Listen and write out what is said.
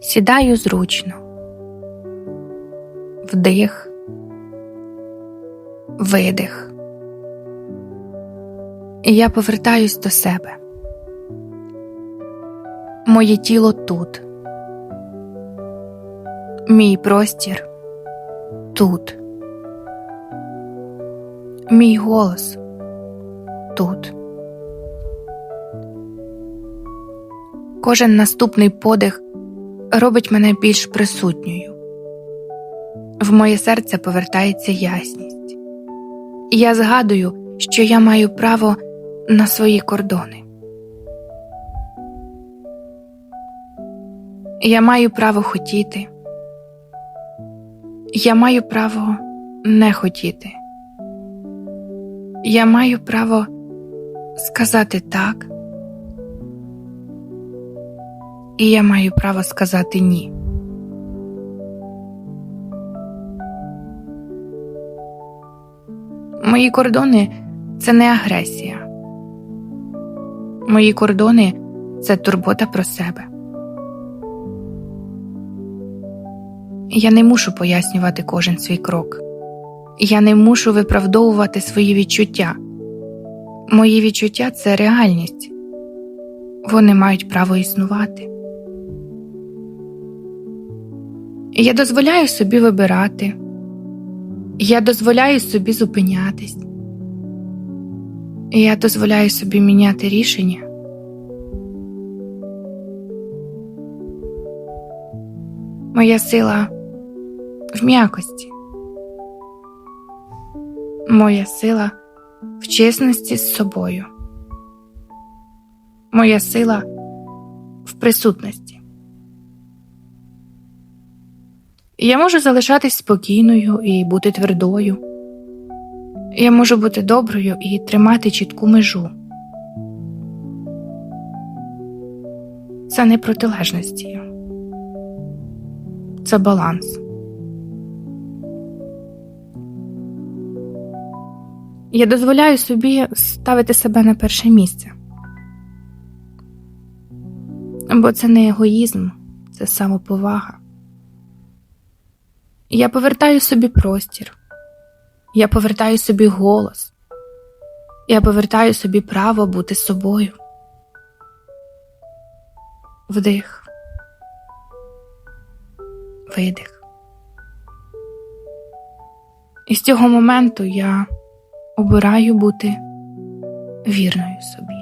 Сідаю зручно. Вдих, видих. І я повертаюсь до себе. Моє тіло тут. Мій простір тут. Мій голос тут. Кожен наступний подих робить мене більш присутньою. В моє серце повертається ясність. Я згадую, що я маю право на свої кордони. Я маю право хотіти. Я маю право не хотіти. Я маю право сказати так. І я маю право сказати ні. Мої кордони це не агресія. Мої кордони це турбота про себе. Я не мушу пояснювати кожен свій крок. Я не мушу виправдовувати свої відчуття. Мої відчуття це реальність. Вони мають право існувати. Я дозволяю собі вибирати. Я дозволяю собі зупинятись. Я дозволяю собі міняти рішення. Моя сила в м'якості. Моя сила в чесності з собою. Моя сила в присутності. Я можу залишатись спокійною і бути твердою. Я можу бути доброю і тримати чітку межу. Це не протилежності, це баланс. Я дозволяю собі ставити себе на перше місце. Бо це не егоїзм, це самоповага. Я повертаю собі простір, я повертаю собі голос, я повертаю собі право бути собою. Вдих, видих. І з цього моменту я обираю бути вірною собі.